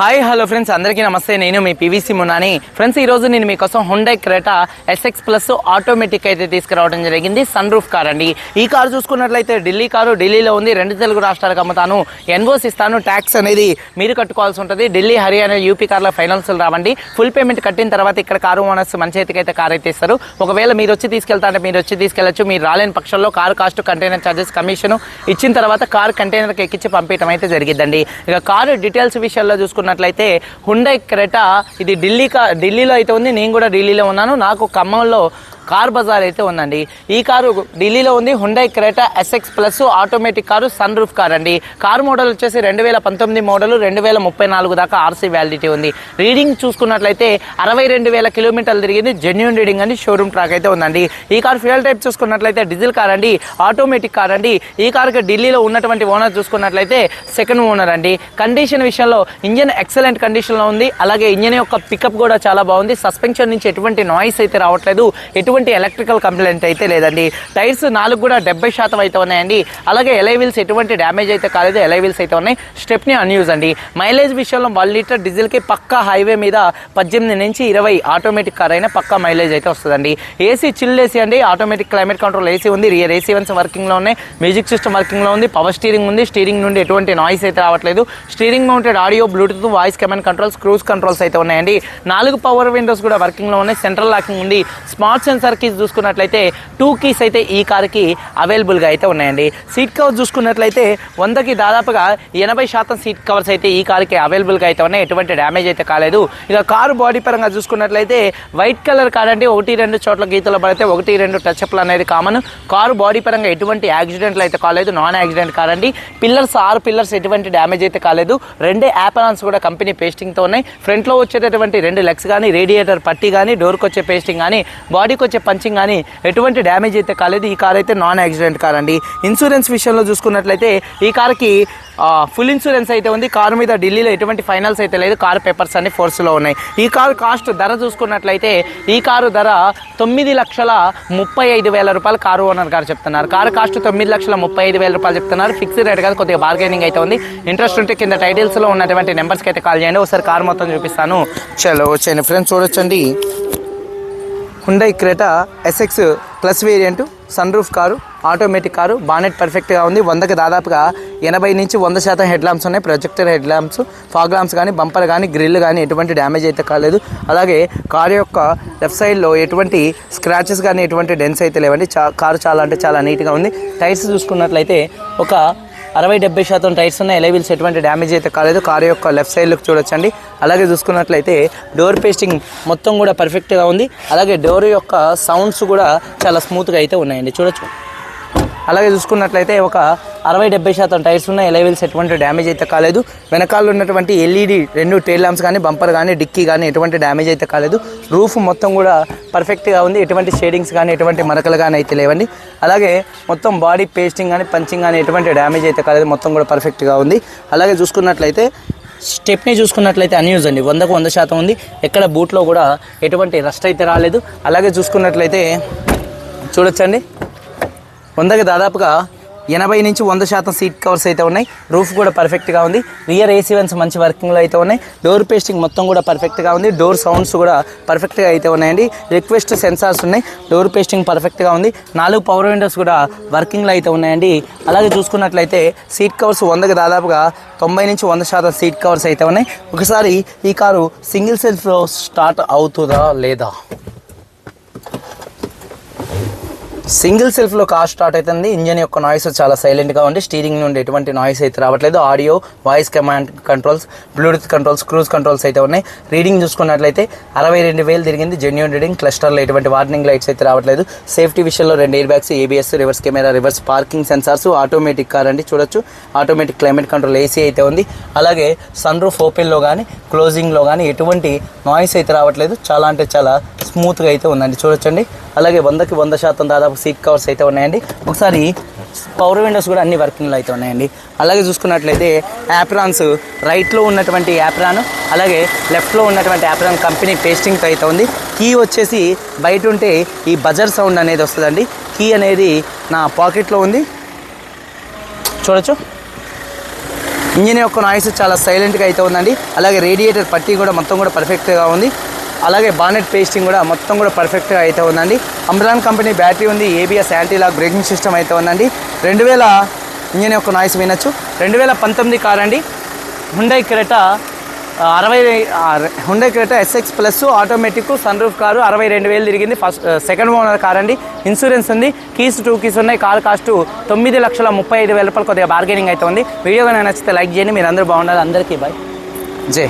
Hi hello friends అందరికీ నమస్తే. నేను మీ పీవీసీ మునాని ఫ్రెండ్స్ ఈరోజు నేను మీకోసం Hyundai Creta SX plus automatic అయితే తీసుకురావడం జరిగింది. సన్ రూఫ్ కార్ అండి. ఈ కారు చూసుకున్నట్లయితే ఢిల్లీ కారు ఢిల్లీలో ఉంది. రెండు తెలుగు రాష్ట్రాలకు అమ్ముతాను. ఎన్వోస్ ఇస్తాను. ట్యాక్స్ అనేది మీరు కట్టుకోవాల్సి ఉంటుంది. ఢిల్లీ హర్యానా యూపీ కార్లో ఫైనాన్స్ రావండి. ఫుల్ పేమెంట్ కట్టిన తర్వాత ఇక్కడ కారు ఓనర్స్ మంచి చేతికి అయితే కార్ అయితే ఇస్తారు. ఒకవేళ మీరు వచ్చి తీసుకెళ్తారంటే మీరు వచ్చి తీసుకెళ్ళొచ్చు మీరు రాలేని పక్షంలో car cost container charges commission ఇచ్చిన తర్వాత కార్ కంటైనర్కి ఎక్కించి పంపించడం అయితే జరిగిందండి ఇక కారు డీటెయిల్స్ విషయాల్లో చూసుకున్నట్లయితే హుండై క్రెటా ఇది ఢిల్లీ కా ఢిల్లీలో అయితే ఉంది. నేను కూడా ఢిల్లీలో ఉన్నాను. నాకు ఖమ్మంలో కార్ బజార్ అయితే ఉందండి. ఈ కారు ఢిల్లీలో ఉంది. Hyundai Creta SX plus automatic car sunroof car అండి. కారు మోడల్ వచ్చేసి రెండు వేల పంతొమ్మిది మోడల్ రెండు వేల ముప్పై నాలుగు దాకా ఆర్సీ వ్యాలిడిటీ ఉంది. రీడింగ్ చూసుకున్నట్లయితే అరవై రెండు వేల కిలోమీటర్లు తిరిగింది. జెన్యున్ రీడింగ్ అని షోరూమ్ ట్రాక్ అయితే ఉందండి. ఈ కార్ ఫ్యూయల్ టైప్ చూసుకున్నట్లయితే డీజిల్ కార్ అండి. ఆటోమేటిక్ కార్ అండి. ఈ కార్కి ఢిల్లీలో ఉన్నటువంటి ఓనర్ చూసుకున్నట్లయితే సెకండ్ ఓనర్ అండి. కండిషన్ విషయంలో ఇంజన్ ఎక్సలెంట్ కండిషన్లో ఉంది. అలాగే ఇంజన్ యొక్క పికప్ కూడా చాలా బాగుంది. సస్పెన్షన్ నుంచి ఎటువంటి నాయిస్ అయితే రావట్లేదు. ఎటువంటి ఎలక్ట్రికల్ కంప్లైంట్ అయితే లేదండి. టైర్స్ నాలుగు కూడా డెబ్బై శాతం అయితే ఉన్నాయండి. అలాగే ఎలైవిల్స్ ఎటువంటి డ్యామేజ్ అయితే కాలేదు. ఎలైవిల్స్ అయితే ఉన్నాయి. స్టెప్ని అన్యూజ్ అండి. మైలేజ్ విషయంలో వన్ లీటర్ డీజిల్కి పక్కా హైవే మీద పద్దెనిమిది నుంచి ఇరవై ఆటోమేటిక్ కార్ అయినా పక్కా మైలేజ్ అయితే వస్తుందండి. ఏసీ చిల్ ఏసీ అండి. ఆటోమేటిక్ క్లైమేట్ కంట్రోల్ ఏసీ ఉంది. రియర్ ఏసీ వన్స్ వర్కింగ్లో ఉన్నాయి. మ్యూజిక్ సిస్టమ్ వర్కింగ్లో ఉంది. పవర్ స్టీరింగ్ ఉంది. స్టీరింగ్ నుండి ఎటువంటి నాయిస్ అయితే రావట్లేదు. Steering mounted audio Bluetooth voice command controls cruise controls అయితే ఉన్నాయండి. నాలుగు పవర్ విండోస్ కూడా వర్కింగ్లో ఉన్నాయి. సెంట్రల్ లాకింగ్ ఉంది. స్మార్ట్ సెన్సార్ కీస్ చూసుకున్నట్లయితే టూ కీస్ అయితే ఈ కార్కి అవైలబుల్గా అయితే ఉన్నాయండి. సీట్ కవర్ చూసుకున్నట్లయితే వందకి దాదాపుగా ఎనభై శాతం సీట్ కవర్స్ అయితే ఈ కార్కి అవైలబుల్గా అయితే ఉన్నాయి. ఎటువంటి డ్యామేజ్ అయితే కాలేదు. ఇక కారు బాడీ పరంగా చూసుకున్నట్లయితే వైట్ కలర్ కార్ అంటే ఒకటి రెండు చోట్ల గీతలు పడితే ఒకటి రెండు టచ్అప్లు అనేది కామన్ కారు బాడీ పరంగా ఎటువంటి యాక్సిడెంట్లు అయితే కాలేదు. నాన్ యాక్సిడెంట్ కార్ అండి పిల్లర్స్ ఆరు పిల్లర్స్ ఎటువంటి డ్యామేజ్ అయితే కాలేదు. రెండే యాపరాన్స్ కూడా కంపెనీ పేస్టింగ్తో ఉన్నాయి. ఫ్రంట్లో వచ్చేటటువంటి రెండు లెగ్స్ కానీ రేడియేటర్ పట్టి కానీ డోర్కి వచ్చే పేస్టింగ్ కానీ బాడీకి వచ్చే పంచింగ్ కానీ ఎటువంటి డ్యామేజ్ అయితే కాలేదు. ఈ కార్ అయితే నాన్ యాక్సిడెంట్ కార్ అండి. ఇన్సూరెన్స్ విషయంలో చూసుకున్నట్లయితే ఈ కార్కి ఫుల్ ఇన్సూరెన్స్ అయితే ఉంది. కారు మీద ఢిల్లీలో ఎటువంటి ఫైనల్స్ అయితే లేదు. కారు పేపర్స్ అన్ని ఫోర్స్లో ఉన్నాయి. ఈ కారు కాస్ట్ ధర చూసుకున్నట్లయితే ఈ కారు ధర తొమ్మిది లక్షల ముప్పై ఐదు వేల రూపాయలు కారు ఓనర్ గారు చెప్తున్నారు. కారు కాస్ట్ తొమ్మిది లక్షల ముప్పై ఐదు వేల రూపాయలు చెప్తున్నారు. ఫిక్స్డ్ రేట్ కాదు కొద్దిగా బార్గెనింగ్ అయితే ఉంది. ఇంట్రెస్ట్ ఉంటే కింద టైటిల్స్లో ఉన్నటువంటి నెంబర్స్కి అయితే కాల్ చేయండి. ఒకసారి కారు మొత్తం చూపిస్తాను. చలో వచ్చేయండి. ఫ్రెండ్స్ చూడొచ్చండి. Hyundai Creta SX plus variant sunroof car automatic car bonnet పర్ఫెక్ట్గా ఉంది. వందకి దాదాపుగా ఎనభై నుంచి వంద శాతం హెడ్ ల్యాంప్స్ ఉన్నాయి. Projector head lamps fog lamps కానీ బంపర్ కానీ గ్రిల్ కానీ ఎటువంటి డ్యామేజ్ అయితే కాలేదు. అలాగే కారు యొక్క లెఫ్ట్ సైడ్లో ఎటువంటి స్క్రాచెస్ కానీ ఎటువంటి డెన్స్ అయితే లేవండి. చా కారు చాలా అంటే చాలా నీట్గా ఉంది. టైర్స్ చూసుకున్నట్లయితే ఒక అరవై డెబ్బై శాతం టైర్స్ ఉన్నాయి ఎలై ఎటువంటి డ్యామేజ్ అయితే కాలేదు. కారు యొక్క లెఫ్ట్ సైడ్ లుక్ చూడొచ్చండి. అలాగే చూసుకున్నట్లయితే డోర్ పేస్టింగ్ మొత్తం కూడా పర్ఫెక్ట్గా ఉంది. అలాగే డోర్ యొక్క సౌండ్స్ కూడా చాలా స్మూత్గా అయితే ఉన్నాయండి. చూడొచ్చు. అలాగే చూసుకున్నట్లయితే ఒక అరవై డెబ్బై శాతం టైర్స్ ఉన్నాయి ఎలైవెల్స్ ఎటువంటి డ్యామేజ్ అయితే కాలేదు. వెనకాల ఉన్నటువంటి ఎల్ఈడి రెండు టైల్ ల్యాంప్స్ కానీ బంపర్ కానీ డిక్కీ కానీ ఎటువంటి డ్యామేజ్ అయితే కాలేదు. రూఫ్ మొత్తం కూడా పర్ఫెక్ట్గా ఉంది. ఎటువంటి షేడింగ్స్ కానీ ఎటువంటి మరకలు కానీ అయితే లేవండి. అలాగే మొత్తం బాడీ పేస్టింగ్ కానీ పంచింగ్ కానీ ఎటువంటి డ్యామేజ్ అయితే కాలేదు. మొత్తం కూడా పర్ఫెక్ట్గా ఉంది. అలాగే చూసుకున్నట్లయితే స్టెప్ని చూసుకున్నట్లయితే అన్యూజ్ అండి. వందకు వంద శాతం ఉంది. ఎక్కడ బూట్లో కూడా ఎటువంటి రస్ట్ అయితే రాలేదు. అలాగే చూసుకున్నట్లయితే చూడొచ్చండి. వందకి దాదాపుగా ఎనభై నుంచి వంద శాతం సీట్ కవర్స్ అయితే ఉన్నాయి. రూఫ్ కూడా పర్ఫెక్ట్గా ఉంది. రియర్ ఏసీ వెన్స్ మంచి వర్కింగ్లో అయితే ఉన్నాయి. డోర్ పేస్టింగ్ మొత్తం కూడా పర్ఫెక్ట్గా ఉంది. డోర్ సౌండ్స్ కూడా పర్ఫెక్ట్గా అయితే ఉన్నాయండి. రిక్వెస్ట్ సెన్సార్స్ ఉన్నాయి. డోర్ పేస్టింగ్ పర్ఫెక్ట్గా ఉంది. నాలుగు పవర్ విండోస్ కూడా వర్కింగ్లో అయితే ఉన్నాయండి. అలాగే చూసుకున్నట్లయితే సీట్ కవర్స్ వందకి దాదాపుగా తొంభై నుంచి వంద శాతం సీట్ కవర్స్ అయితే ఉన్నాయి. ఒకసారి ఈ కారు సింగిల్ సెల్ఫ్లో స్టార్ట్ అవుతుందా లేదా? సింగిల్ సెల్ఫ్లో కార్ స్టార్ట్ అవుతుంది. ఇంజన్ యొక్క నాయిస్ చాలా సైలెంట్గా ఉంది. స్టీరింగ్ నుండి ఎటువంటి నాయిస్ అయితే రావట్లేదు. Audio voice command controls Bluetooth controls cruise controls అయితే ఉన్నాయి. రీడింగ్ చూసుకున్నట్లయితే అరవై రెండు వేలు తిరిగింది. జెన్యున్ రీడింగ్ క్లస్టర్లో ఎటువంటి వార్నింగ్ లైట్స్ అయితే రావట్లేదు. సేఫ్టీ విషయంలో రెండు airbags ABS reverse camera reverse parking sensors automatic car అండి చూడొచ్చు. ఆటోమేటిక్ క్లైమేట్ కంట్రోల్ ఏసీ అయితే ఉంది. అలాగే సన్ రూఫ్ ఓపెన్లో కానీ క్లోజింగ్లో కానీ ఎటువంటి నాయిస్ అయితే రావట్లేదు. చాలా అంటే చాలా స్మూత్గా అయితే ఉందండి. చూడొచ్చండి. అలాగే వందకి వంద శాతం దాదాపు సీట్ కవర్స్ అయితే ఉన్నాయండి. ఒకసారి పవర్ విండోస్ కూడా అన్ని వర్కింగ్లో అయితే ఉన్నాయండి. అలాగే చూసుకున్నట్లయితే యాప్రాన్స్ రైట్లో ఉన్నటువంటి యాప్రాన్ అలాగే లెఫ్ట్లో ఉన్నటువంటి యాప్రాన్ కంపెనీ పేస్టింగ్తో అయితే ఉంది. కీ వచ్చేసి బయట ఉంటే ఈ బజర్ సౌండ్ అనేది వస్తుందండి. కీ అనేది నా పాకెట్లో ఉంది. చూడొచ్చు. ఇంజిన్ యొక్క నాయిస్ చాలా సైలెంట్గా అయితే ఉందండి. అలాగే రేడియేటర్ పట్టీ కూడా మొత్తం కూడా పర్ఫెక్ట్గా ఉంది. అలాగే బానెట్ పేస్టింగ్ కూడా మొత్తం కూడా పర్ఫెక్ట్గా అయితే ఉందండి. అమ్రాన్ కంపెనీ బ్యాటరీ ఉంది ABS anti lock braking system అయితే ఉందండి. రెండు వేల ఇంజన్ యొక్క నాయిస్ వినొచ్చు. రెండు వేల పంతొమ్మిది కార్ అండి హుండై క్రెటా అరవై Hyundai Creta SX plus automatic sunroof car అరవై రెండు వేలు తిరిగింది. ఫస్ట్ సెకండ్ ఓనర్ కార్ అండి ఇన్సూరెన్స్ ఉంది. కీస్ టూ కీస్ ఉన్నాయి. కార్ కాస్ట్ తొమ్మిది లక్షల ముప్పై ఐదు వేల రూపాయలు కొద్దిగా బార్గెనింగ్ అయితే ఉంది. వీడియో కానీ నచ్చితే లైక్ చేయండి. మీరు అందరూ బాగుండాలి. అందరికీ బాయ్ జై